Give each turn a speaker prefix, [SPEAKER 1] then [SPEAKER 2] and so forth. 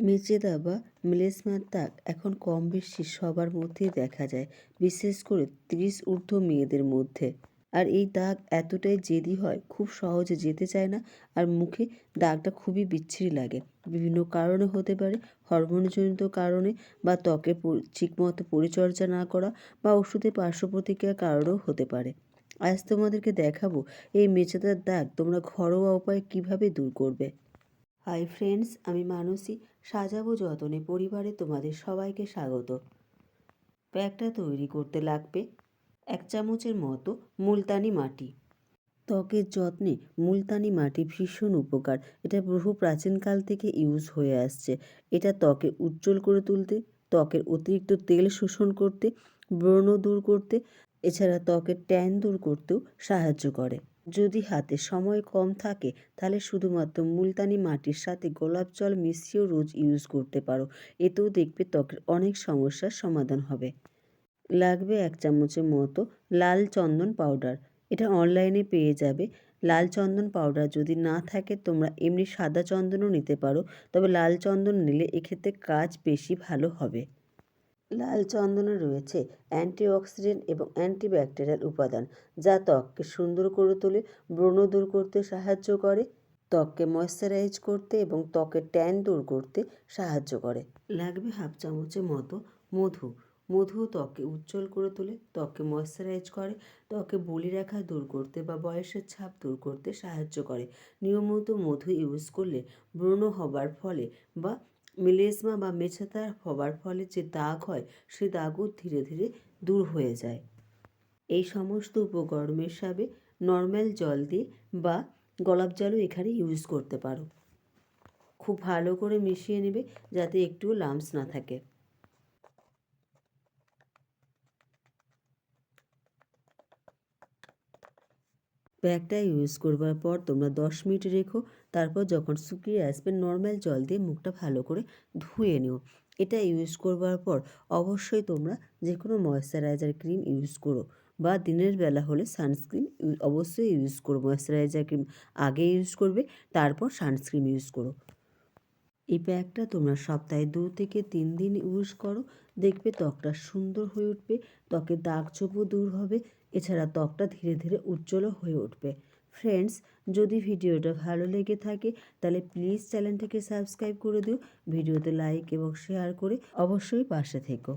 [SPEAKER 1] মেচেদা বা মেলেসমার দাগ এখন কম বেশি সবার মধ্যেই দেখা যায়, বিশেষ করে ত্রিশ ঊর্ধ্ব মেয়েদের মধ্যে। আর এই দাগ এতটাই জেদি হয়, খুব সহজে যেতে চায় না আর মুখে দাগটা খুবই বিচ্ছিরি লাগে। বিভিন্ন কারণে হতে পারে, হরমোনজনিত কারণে বা ত্বকের ঠিকমতো পরিচর্যা না করা বা ওষুধের পার্শ্ব প্রতিক্রিয়ার কারণেও হতে পারে। আজ তোমাদেরকে দেখাবো, এই মেচেদার দাগ তোমরা ঘরোয়া উপায়ে কীভাবে দূর করবে। হাই ফ্রেন্ডস, আমি মানসী। সাজাবো যতনে পরিবারে তোমাদের সবাইকে স্বাগত। প্যাকটা তৈরি করতে লাগবে এক চামচের মতো মুলতানি মাটি। ত্বকের যত্নে মুলতানি মাটি ভীষণ উপকার। এটা বহু প্রাচীনকাল থেকে ইউজ হয়ে আসছে। এটা ত্বকে উজ্জ্বল করে তুলতে, ত্বকের অতিরিক্ত তেল শোষণ করতে, ব্রণ দূর করতে, এছাড়া ত্বকের ট্যান দূর করতেও সাহায্য করে। যদি হাতে সময় কম থাকে, তাহলে শুধুমাত্র মুলতানি মাটির সাথে গোলাপ জল মিশিয়েও রোজ ইউজ করতে পারো। এতেও দেখবে ত্বকের অনেক সমস্যার সমাধান হবে। লাগবে এক চামচের মতো লাল চন্দন পাউডার এটা অনলাইনে পেয়ে যাবে। লাল চন্দন পাউডার যদি না থাকে, তোমরা এমনি সাদা চন্দনও নিতে পারো। তবে লাল চন্দন নিলে এক্ষেত্রে কাজ বেশি ভালো হবে। লাল চন্দনে রয়েছে, অ্যান্টিঅক্সিডেন্ট এবং অ্যান্টিব্যাকটেরিয়াল উপাদান, যা ত্বককে সুন্দর করে তোলে, ব্রণ দূর করতে সাহায্য করে, ত্বককে ময়শ্চারাইজ করতে এবং ত্বকের ট্যান দূর করতে সাহায্য করে। লাগবে হাফ চামচের মতো মধু। মধু ত্বককে উজ্জ্বল করে তোলে, ত্বককে ময়শ্চারাইজ করে ত্বকে বলি রেখা দূর করতে বা বয়সের ছাপ দূর করতে সাহায্য করে। নিয়মিত মধু ইউজ করলে ব্রণ হবার ফলে বা মিলেজমা বা মেছাতা হবার ফলে যে দাগ হয়, সে দাগও ধীরে ধীরে দূর হয়ে যায়। এই সমস্ত উপকরণ হিসাবে নর্মাল জল দিয়ে বা গোলাপ জলও এখানে ইউজ করতে পারো। খুব ভালো করে মিশিয়ে নেবে যাতে একটুও লাম্পস না থাকে। প্যাকটা ইউজ করবার পর তোমরা দশ মিনিট রেখো, তারপর যখন শুকিয়ে আসবে নর্মাল জল দিয়ে মুখটা ভালো করে ধুয়ে নিও। এটা ইউজ করবার পর অবশ্যই তোমরা যে কোনো ময়শ্চারাইজার ক্রিম ইউজ করো বা দিনের বেলা হলে সানস্ক্রিন অবশ্যই ইউজ করো। ময়শ্চারাইজার ক্রিম আগে ইউজ করবে, তারপর সানস্ক্রিন ইউজ করো। এই প্যাকটা তোমরা সপ্তাহে দু থেকে তিন দিন ইউজ করো, দেখবে ত্বকটা সুন্দর হয়ে উঠবে, ত্বকের দাগ ছোপও দূর হবে এছাড়া ত্বকটা ধীরে ধীরে উজ্জ্বলও হয়ে উঠবে। ফ্রেন্ডস, যদি ভিডিওটা ভালো লেগে থাকে, তাহলে প্লিজ চ্যানেলটাকে সাবস্ক্রাইব করে দিও। ভিডিওতে লাইক এবং শেয়ার করে অবশ্যই পাশে থেকো।